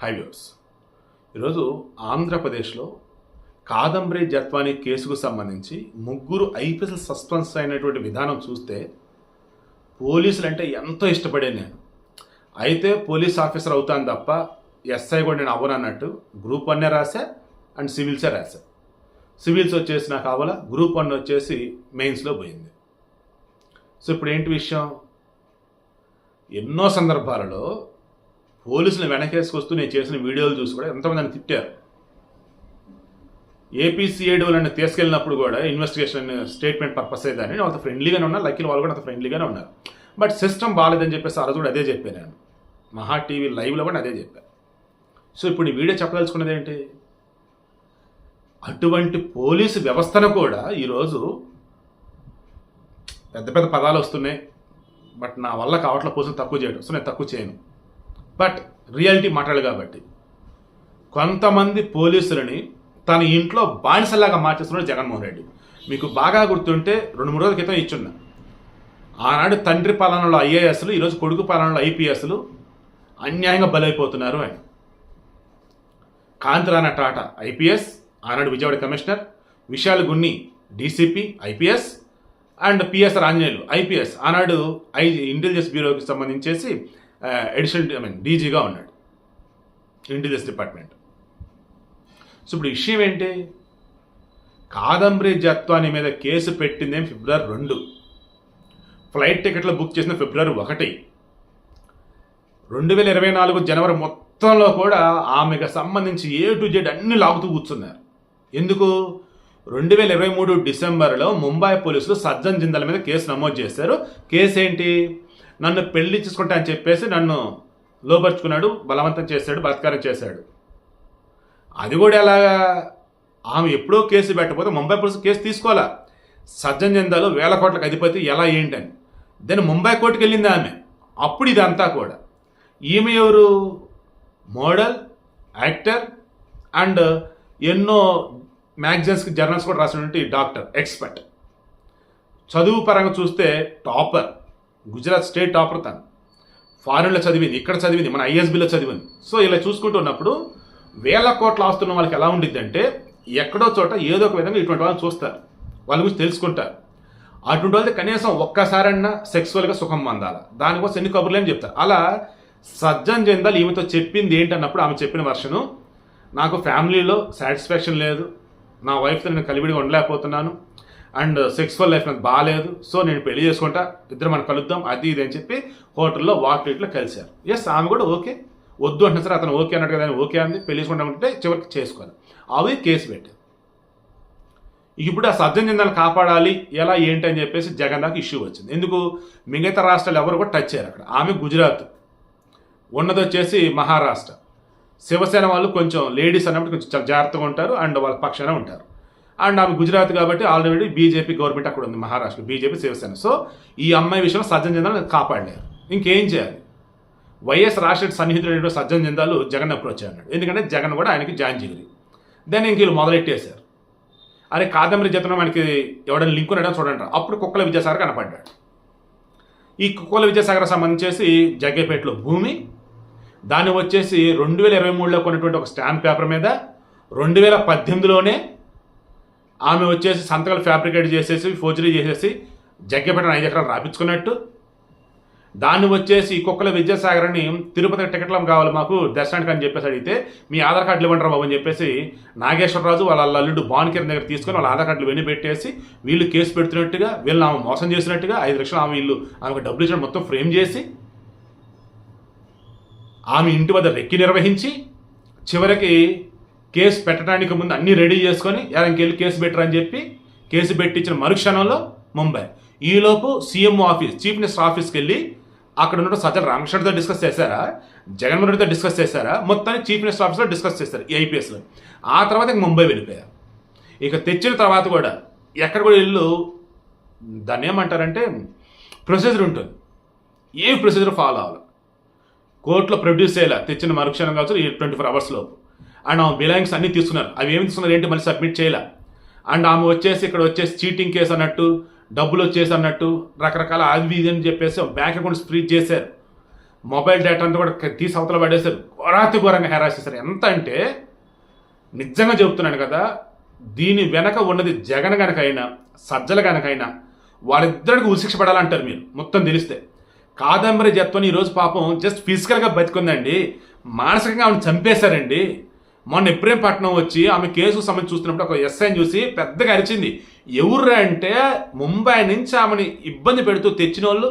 Highways. ఈరోజు ఆంధ్రప్రదేశ్లో కాదంబరి జత్వాని కేసుకు సంబంధించి ముగ్గురు ఐపీఎస్ సస్పెన్స్ అయినటువంటి విధానం చూస్తే పోలీసులు అంటే ఎంతో ఇష్టపడే నేను. అయితే పోలీస్ ఆఫీసర్ అవుతాను తప్ప ఎస్ఐ కూడా నేను అవ్వను అన్నట్టు గ్రూప్ వన్నే రాశా అండ్ సివిల్సే రాశా. సివిల్స్ వచ్చేసి నాకు అవ్వాల గ్రూప్ వన్ వచ్చేసి మెయిన్స్లో పోయింది. సో ఇప్పుడు ఏంటి విషయం? ఎన్నో సందర్భాలలో పోలీసులు వెనకేసుకొస్తూ నేను చేసిన వీడియోలు చూసి కూడా ఎంతమంది నన్ను తిట్టారు. ఏపీసీఐడి వాళ్ళని తీసుకెళ్ళినప్పుడు కూడా ఇన్వెస్టిగేషన్ స్టేట్మెంట్ పర్పస్ దాన్ని వాళ్ళతో ఫ్రెండ్లీగానే ఉన్నారు. లక్కీలు వాళ్ళు కూడా అంత ఫ్రెండ్లీగానే ఉన్నారు. బట్ సిస్టమ్ బాగాలేదని చెప్పేసి ఆ రోజు కూడా అదే చెప్పాను నేను. మహా టీవీ లైవ్లో కూడా అదే చెప్పాను. సో ఇప్పుడు ఈ వీడియో చెప్పదలుచుకున్నది ఏంటి? అటువంటి పోలీసు వ్యవస్థను కూడా ఈరోజు పెద్ద పెద్ద పదాలు వస్తున్నాయి. బట్ నా వల్ల కావట్ల పోసిన తక్కువ చేయడం. సో నేను తక్కువ చేయను. బట్ రియాలిటీ మాట్లాడు కాబట్టి. కొంతమంది పోలీసులని తన ఇంట్లో బానిసలాగా మార్చేస్తున్నాడు జగన్మోహన్ రెడ్డి. మీకు బాగా గుర్తుంటే రెండు మూడు రోజుల క్రితం ఇచ్చున్నా. ఆనాడు తండ్రి పాలనలో ఐఏఎస్లు ఈరోజు కొడుకు పాలనలో ఐపీఎస్లు అన్యాయంగా బలైపోతున్నారు ఆయన. కాంతిరాణ టాటా ఐపీఎస్ ఆనాడు Vijayawada commissioner Vishal Gunni DCP IPS and PSR Anjaneyulu IPS. ఆనాడు ఐ ఇంటెలిజెన్స్ బ్యూరోకి సంబంధించేసి ఎడిషన్ ఐ మీన్ డీజీగా ఉన్నాడు. ఇంటెలిజెన్స్ డిపార్ట్మెంట్ సో ఇప్పుడు విషయం ఏంటి? కాదంబరి జత్వాని మీద కేసు పెట్టిందేం ఫిబ్రవరి రెండు. ఫ్లైట్ టికెట్లు బుక్ చేసిన ఫిబ్రవరి ఒకటి. రెండు వేల ఇరవై నాలుగు జనవరి మొత్తంలో కూడా ఆమెకు సంబంధించి ఏ టు జెడ్ అన్ని లాగుతూ కూర్చున్నారు. ఎందుకు? రెండు వేల ఇరవై మూడు డిసెంబర్లో ముంబై పోలీసులు సజ్జన్ జిందాల మీద కేసు నమోదు చేశారు. కేసు ఏంటి నన్ను పెళ్ళి చేసుకుంటా అని చెప్పేసి నన్ను లోపరుచుకున్నాడు బలవంతం చేశాడు బలాత్కారం చేశాడు. అది కూడా ఎలాగా? ఆమె ఎప్పుడో కేసు పెట్టకపోతే ముంబై పోలీసు కేసు తీసుకోవాలా? సజ్జన్ జిందాలు వేల కోట్లకు అధిపతి ఎలా ఏంటని. దాన్ని ముంబై కోర్టుకు వెళ్ళింది ఆమె. అప్పుడు ఇదంతా కూడా. ఈమె ఎవరు? మోడల్ యాక్టర్ అండ్ ఎన్నో మ్యాగజైన్స్కి జర్నల్స్ కూడా రాసినటువంటి డాక్టర్ ఎక్స్పర్ట్. చదువు పరంగా చూస్తే టాపర్. గుజరాత్ స్టేట్ టాపర్ తను. ఫారెన్లో చదివింది ఇక్కడ చదివింది మన ఐఎస్బిలో చదివింది. సో ఇలా చూసుకుంటున్నప్పుడు వేల కోట్ల ఆస్తున్న వాళ్ళకి ఎలా ఉండిద్ది అంటే ఎక్కడో చోట ఏదో ఒక విధంగా ఇటువంటి వాళ్ళని చూస్తారు. వాళ్ళ గురించి తెలుసుకుంటారు. అటువంటి వాళ్ళకి కనీసం ఒక్కసారన్నా సెక్సువల్గా సుఖం పొందాలి. దానికోసం ఎన్ని కబుర్లు అని చెప్తారు? అలా సజ్జన్ జందాల్ ఈమెతో చెప్పింది ఏంటన్నప్పుడు ఆమె చెప్పిన వర్షను నాకు ఫ్యామిలీలో సాటిస్ఫాక్షన్ లేదు. నా వైఫ్తో నేను కలివిడిగా ఉండలేకపోతున్నాను. అండ్ సెక్స్వల్ లైఫ్ నాకు బాగాలేదు సో నేను పెళ్ళి చేసుకుంటా. ఇద్దరు మనం కలుద్దాం. అది ఇది అని చెప్పి హోటల్లో వాక్లెట్లో కలిశారు. ఎస్ ఆమె కూడా ఓకే. వద్దు అంటే సరే అతను ఓకే అన్నట్టు కదా ఓకే అంది. పెళ్ళి చేసుకుంటామంటే చివరికి చేసుకోవాలి. అవి కేసు పెట్టారు ఇప్పుడు ఆ సత్యం చెందాలని కాపాడాలి. ఎలా ఏంటి అని చెప్పేసి జగన్ దాకా ఇష్యూ వచ్చింది. ఎందుకు? మిగతా రాష్ట్రాలు ఎవరు కూడా టచ్ చేయరు అక్కడ. ఆమె గుజరాత్. ఉన్నది వచ్చేసి మహారాష్ట్ర. శివసేన వాళ్ళు కొంచెం లేడీస్ అన్నప్పుడు కొంచెం జాగ్రత్తగా ఉంటారు. అండ్ వాళ్ళ పక్షాన ఉంటారు. అండ్ ఆమె గుజరాత్ కాబట్టి ఆల్రెడీ బీజేపీ గవర్నమెంట్ అక్కడ ఉంది మహారాష్ట్ర బీజేపీ శివసేన. సో ఈ అమ్మాయి విషయంలో సజ్జన జెండాలు కాపాడలేరు. ఇంకేం చేయాలి? వైఎస్ రాష్ట్ర సన్నిహితుడైన సజ్జన జెండాలు జగన్ అప్రోచ్ అన్నాడు ఎందుకంటే జగన్ కూడా ఆయనకి జాయిన్ జిగిరి దెన్ ఇంక వీళ్ళు మొదలెట్టేశారు. అరే కాదంబరి జతనం మనకి ఎవడైనా లింక్ ఉన్నాడో చూడండి అప్పుడు కుక్కల విద్యాసాగర్ కనపడ్డాడు. ఈ కుక్కల విద్యాసాగర్ సంబంధించేసి జగ్గేపేటలో భూమి దాన్ని వచ్చేసి రెండు వేల ఇరవై మూడులో కొన్నటువంటి ఒక స్టాంప్ పేపర్ మీద రెండు వేల పద్దెనిమిదిలోనే ఆమె వచ్చేసి సంతకాలు ఫ్యాబ్రికేట్ చేసేసి ఫోర్జరీ చేసేసి జగ్గేపేట ఐదు ఎకరాలు రాపించుకున్నట్టు. దాన్ని వచ్చేసి కుక్కల కుక్కల విద్యాసాగర్ని తిరుపతి టికెట్లు కావాలి మాకు దర్శనానికి అని చెప్పేసి అడిగితే మీ ఆధార్ కార్డులు ఇవ్వండి బాబు అని చెప్పేసి నాగేశ్వరరాజు వాళ్ళ అల్లుడు భానుకిరణ్ దగ్గర తీసుకొని వాళ్ళ ఆధార్ కార్డులు వెన్ను పెట్టేసి వీళ్ళు కేసు పెడుతున్నట్టుగా వీళ్ళు ఆమె మోసం చేసినట్టుగా ఐదు లక్షలు ఆమె వీళ్ళు ఆమెకు డబ్బులు ఇచ్చిన మొత్తం ఫ్రేమ్ చేసి ఆమె ఇంటి వద్ద రెక్కి నిర్వహించి చివరికి కేసు పెట్టడానికి ముందు అన్నీ రెడీ చేసుకొని ఎవరికెళ్ళి కేసు పెట్టరని చెప్పి కేసు పెట్టించిన మరుక్షణంలో ముంబై. ఈలోపు సీఎం ఆఫీస్ చీఫ్ మినిస్టర్ ఆఫీస్కి వెళ్ళి అక్కడ ఉన్న సజ్జల రామకృష్ణతో డిస్కస్ చేశారా? జగన్మోహన్ రెడ్డితో డిస్కస్ చేశారా? మొత్తాన్ని చీఫ్ మినిస్టర్ ఆఫీస్లో డిస్కస్ చేశారు ఈ ఐపీఎస్లో. ఆ తర్వాత ఇంక ముంబై వెళ్ళిపోయారు ఇక తెచ్చిన తర్వాత కూడా ఎక్కడ కూడా ఇల్లు దాన్ని ఏమంటారంటే ప్రొసీజర్ ఉంటుంది. ఏ ప్రొసీజర్ ఫాలో అవ్వాలి? కోర్టులో ప్రొడ్యూస్ చేయాలి? తెచ్చిన మరుక్షణం కావచ్చు ఈ ట్వంటీ ఫోర్ అవర్స్ లోపు. అండ్ ఆమె బిలాంగ్స్ అన్ని తీసుకున్నారు. అవి ఏమి తీసుకున్నారు ఏంటి మళ్ళీ సబ్మిట్ చేయలే. అండ్ ఆమె వచ్చేసి ఇక్కడ వచ్చేసి చీటింగ్ కేసు అన్నట్టు డబ్బులు వచ్చేసి అన్నట్టు రకరకాల అది ఇది అని చెప్పేసి బ్యాంక్ అకౌంట్స్ ఫ్రీజ్ చేశారు. మొబైల్ డేటా అంతా కూడా తీసి అవతల పడేశారు. ఘోరాతి ఘోరంగా హెరాస్ చేశారు. ఎంత అంటే నిజంగా చెబుతున్నాను కదా దీని వెనక ఉన్నది జగన్ గనకైనా సజ్జల గనకైనా వాళ్ళిద్దరికి ఉశిక్ష పడాలంటారు మీరు మొత్తం తెలిస్తే. కాదంబరి జత్వని ఈరోజు పాపం జస్ట్ ఫిజికల్గా బతికుందండి. మానసికంగా ఆమెను చంపేశారండి. మొన్న ఎప్రేంపట్నం వచ్చి ఆమె కేసు సంబంధించి చూస్తున్నప్పుడు ఒక ఎస్ఐని చూసి పెద్దగా అరిచింది. ఎవరు అంటే ముంబై నుంచి ఆమెని ఇబ్బంది పెడుతూ తెచ్చిన వాళ్ళు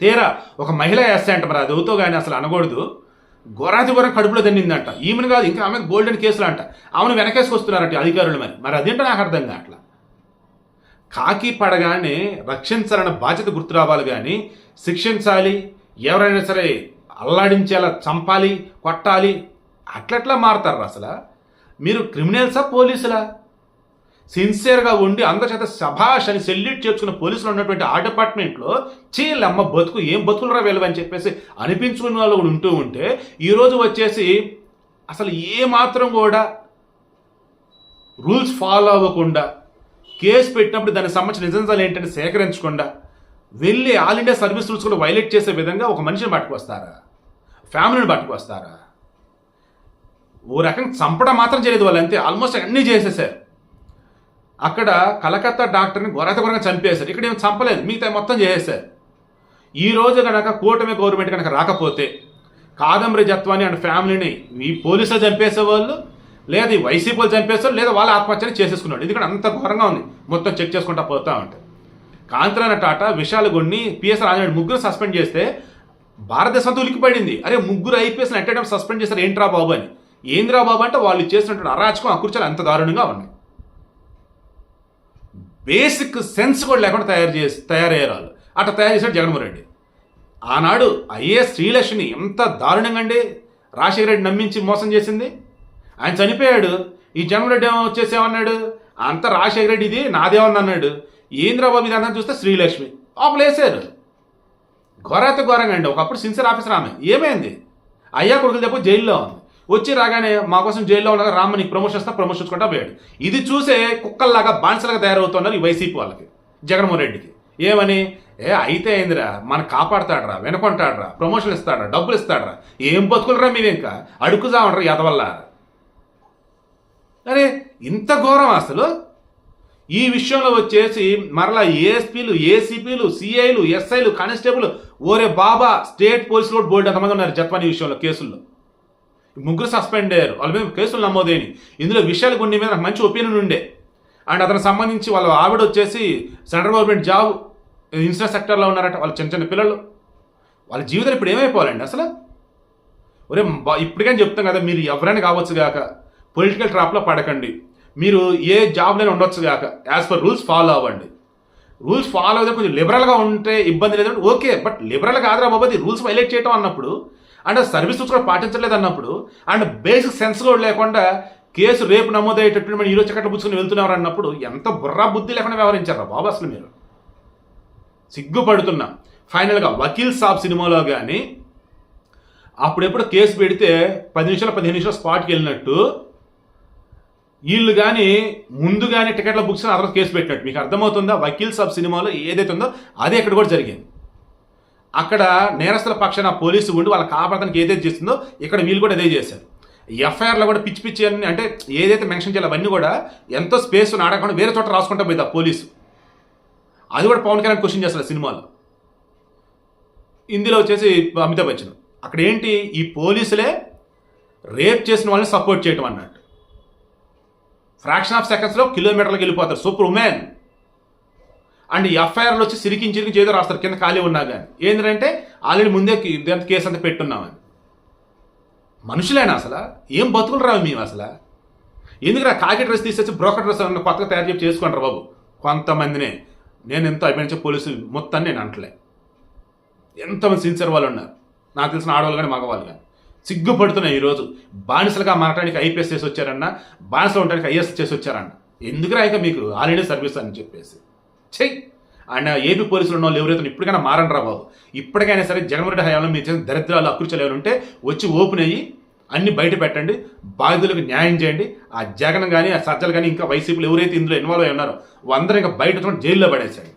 తీరా ఒక మహిళ ఎస్ఐ అంట మరి అది అవుతో కానీ అసలు అనకూడదు. గొరాతి గొర కడుపులో తిన్నిందంట. ఈమెను కాదు ఇంకా ఆమె గోల్డెన్ కేసులు అంట. ఆమెను వెనకేసుకొస్తున్నారట అధికారులు మరి. మరి అదేంటో నాకు అర్థం కావట్లా. కాకి పడగానే రక్షించాలన్న బాధ్యత గుర్తు రావాలి కానీ శిక్షించాలి. ఎవరైనా సరే అల్లాడించేలా చంపాలి కొట్టాలి అట్లట్లా మారుతారు అసలు? మీరు క్రిమినల్సా పోలీసులా? సిన్సియర్గా ఉండి అందరి చేత సభాష్ అని సెల్యూట్ చేసుకున్న పోలీసులు ఉన్నటువంటి ఆ డిపార్ట్మెంట్లో చీలమ్మ బతుకు ఏం బతుకులరా వెళ్ళవని చెప్పేసి అనిపించుకున్న వాళ్ళు కూడా ఉంటూ ఉంటే ఈరోజు వచ్చేసి అసలు ఏ మాత్రం కూడా రూల్స్ ఫాలో అవ్వకుండా కేసు పెట్టినప్పుడు దానికి సంబంధించిన నిజంజాలు ఏంటంటే సేకరించకుండా వెళ్ళి ఆల్ ఇండియా సర్వీస్ రూల్స్ కూడా వైలేట్ చేసే విధంగా ఒక మనిషిని పట్టుకొస్తారా? ఫ్యామిలీని పట్టుకొస్తారా? ఓ రకంగా చంపడం మాత్రం చేయలేదు వాళ్ళు అంతే. ఆల్మోస్ట్ అన్నీ చేసేసారు. అక్కడ కలకత్తా డాక్టర్ని గొరత గొరగా చంపేశారు. ఇక్కడ ఏమి చంపలేదు. మిగతా మొత్తం చేసేశారు ఈ రోజు కనుక కూటమి గవర్నమెంట్ కనుక రాకపోతే కాదంబరి జత్వాని అండ్ ఫ్యామిలీని ఈ పోలీసులు చంపేసేవాళ్ళు లేదా ఈ వైసీపీలు చంపేస్తారు లేదా వాళ్ళ ఆత్మహత్యని చేసేసుకున్నాడు. ఎందుకంటే అంత ఘోరంగా ఉంది. మొత్తం చెక్ చేసుకుంటా పోతా ఉంటే. కాంతిరాన టాటా విశాల కొన్ని పిఎస్ రాజనాయుడు ముగ్గురు సస్పెండ్ చేస్తే భారతదేశం ఉలికిపడింది అరే ముగ్గురు ఐపీఎస్ ఎట్ సస్పెండ్ చేశారు ఏంట్రా బాబు అని. ఏంద్రా బాబు అంటే వాళ్ళు చేసినటువంటి అరాచకం అకృత్యాలు అంత దారుణంగా ఉన్నాయి. బేసిక్ సెన్స్ కూడా లేకుండా తయారు చేసి తయారయ్యారు వాళ్ళు. అట్లా తయారు చేశాడు జగన్మోహన్ రెడ్డి. ఆనాడు ఐఏఎస్ శ్రీలక్ష్మి ఎంత దారుణంగా అండి. రాజశేఖర రెడ్డి నమ్మించి మోసం చేసింది. ఆయన చనిపోయాడు. ఈ జగన్మోహన్ రెడ్డి ఏమో వచ్చేసేమన్నాడు? అంత రాజశేఖర రెడ్డి ఇది నాదేమన్నా అన్నాడు. ఏంద్రాబాబు ఇది అన్నది చూస్తే శ్రీలక్ష్మి. ఆపలు వేసారు ఘోరాత ఘోరంగా అండి. ఒకప్పుడు సిన్సియర్ ఆఫీసర్ ఆమె. ఏమైంది? అయ్యా కొడుకులు చెప్పు జైల్లో ఉంది. వచ్చి రాగానే మా కోసం జైల్లో ఉండగా రామ్మ నీకు ప్రమోషన్ ఇస్తా ప్రమోషన్ ఇచ్చుకుంటా పోయాడు. ఇది చూసే కుక్కల్లాగా బానిసలుగా తయారవుతున్నారు ఈ వైసీపీ వాళ్ళకి జగన్మోహన్ రెడ్డికి. ఏమని? ఏ అయితే అయిందిరా మన కాపాడతాడరా వెనకొంటాడరా ప్రమోషన్ ఇస్తాడరా డబ్బులు ఇస్తాడరా. ఏం బతుకులరా మీరు ఇంకా? అడుగు చావండ్రా ఎదవల్ల అరే ఇంత ఘోరం అసలు? ఈ విషయంలో వచ్చేసి మరలా ఏఎస్పీలు ఏసీపీలు సిఐలు ఎస్ఐలు కానిస్టేబుల్ ఓరే బాబా స్టేట్ పోలీసులు కూడా బోల్డ్ ఎంతమంది ఉన్నారు ఈ విషయంలో కేసుల్లో? ముగ్గురు సస్పెండ్ అయ్యారు. వాళ్ళ మీద కేసులు నమోదైనవి ఇందులో విషయాలు కొన్ని మీద మంచి ఒపీనియన్ ఉండే. అండ్ అతనికి సంబంధించి వాళ్ళ ఆవిడ వచ్చేసి సెంట్రల్ గవర్నమెంట్ జాబ్ ఇన్సూరెన్స్ సెక్టర్లో ఉన్నారట వాళ్ళ చిన్న చిన్న పిల్లలు. వాళ్ళ జీవితం ఇప్పుడు ఏమైపోవాలండి అసలు? ఒరే ఇప్పటికైనా చెప్తాం కదా మీరు ఎవరైనా కావచ్చు కాక పొలిటికల్ ట్రాప్లో పడకండి. మీరు ఏ జాబ్లోనే ఉండొచ్చు కాక యాజ్ పర్ రూల్స్ ఫాలో అవ్వండి. రూల్స్ ఫాలో అయితే కొంచెం లిబరల్గా ఉంటే ఇబ్బంది లేదంటే ఓకే బట్ లిబరల్ కాదురా బాబు అది రూల్స్ వైలేట్ చేయటం అన్నప్పుడు అండ్ సర్వీస్ రూల్స్ కూడా పాటించలేదు అన్నప్పుడు అండ్ బేసిక్ సెన్స్ కూడా లేకుండా కేసు రేపు నమోదయ్యేటట్టు మనం ఈరోజు చక్కట్లు పుచ్చుకుని వెళ్తున్నారు అన్నప్పుడు ఎంత బుర్రా బుద్ధి లేకుండా వ్యవహరించారా బాబు అసలు మీరు. సిగ్గుపడుతున్నా. ఫైనల్గా వకీల్ సాబ్ సినిమాలో కానీ అప్పుడెప్పుడు కేసు పెడితే పది నిమిషాలు పదిహేను నిమిషాలు స్పాట్కి వెళ్ళినట్టు వీళ్ళు కానీ ముందు కానీ టికెట్ల బుక్స్ ఆ కేసు పెట్టినట్టు. మీకు అర్థమవుతుందా? వకీల్ సాబ్ సినిమాలో ఏదైతే ఉందో అదే ఇక్కడ కూడా జరిగింది. అక్కడ నేరస్తుల పక్షాన పోలీసు ఉండి వాళ్ళ కాపాడతానికి ఏదైతే చేస్తుందో ఇక్కడ వీళ్ళు కూడా అదే చేశారు. ఎఫ్ఐఆర్లో కూడా పిచ్చి పిచ్చి అన్ని అంటే ఏదైతే మెన్షన్ చేయాలో అవన్నీ కూడా ఎంతో స్పేస్ ఆడకుండా వేరే చోట రాసుకుంటా పోయింది ఆ పోలీసు. అది కూడా పవన్ కళ్యాణ్ క్వశ్చన్ చేస్తారు సినిమాలో. ఇందులో వచ్చేసి అమితాబ్ బచ్చన్. అక్కడ ఏంటి? ఈ పోలీసులే రేప్ చేసిన వాళ్ళని సపోర్ట్ చేయటం అన్నట్టు. ఫ్రాక్షన్ ఆఫ్ సెకండ్స్లో కిలోమీటర్లకు వెళ్ళిపోతారు. సూపర్ ఉమెన్ అండ్ ఎఫ్ఐఆర్లో వచ్చి సిరికించి చిరికి ఏదో రాస్తారు కింద ఖాళీ ఉన్నా కానీ ఏంటంటే ఆల్రెడీ ముందే కి- కేసు అంతా పెట్టున్నామని. మనుషులేనా అసలు? ఏం బతుకులు రావు మేము అసలు? ఎందుకురా కాకి డ్రెస్ తీసేసి బ్రోకర్ డ్రెస్ కొత్తగా తయారు చేసి చేసుకుంటారు బాబు? కొంతమందినే. నేను ఎంతో అయిపోయిన పోలీసులు మొత్తాన్ని నేను అంటలే ఎంతమంది సిన్సియర్ వాళ్ళు ఉన్నారు? నాకు తెలిసిన ఆడవాళ్ళు కానీ మగవాళ్ళు కానీ సిగ్గుపడుతున్నాయి ఈరోజు బానిసలుగా మారటానికి ఐపీఎస్ చేసి వచ్చారన్న బానిసలు ఉండడానికి ఐఎస్ చేసి వచ్చారన్న. ఎందుకురా ఇక మీకు ఆల్రెడీ సర్వీస్ అని చెప్పేసి? చెయ్యి అండ్ ఏపీ పోలీసులు ఉన్న వాళ్ళు ఎవరైతే ఇప్పటికైనా మారండి రా బాబు. ఇప్పటికైనా సరే జగన్మోహన్ రెడ్డి హయాంలో మీరు చేసిన దరిద్రాలు అకృత్యాలు ఏమైనా ఉంటే వచ్చి ఓపెన్ అయ్యి అన్ని బయట పెట్టండి బాధితులకు న్యాయం చేయండి. ఆ జగన్ కానీ ఆ సజ్జలు కానీ ఇంకా వైసీపీలు ఎవరైతే ఇందులో ఇన్వాల్వ్ అయి ఉన్నారో అందరూ ఇంకా బయట జైల్లో పడేసాడు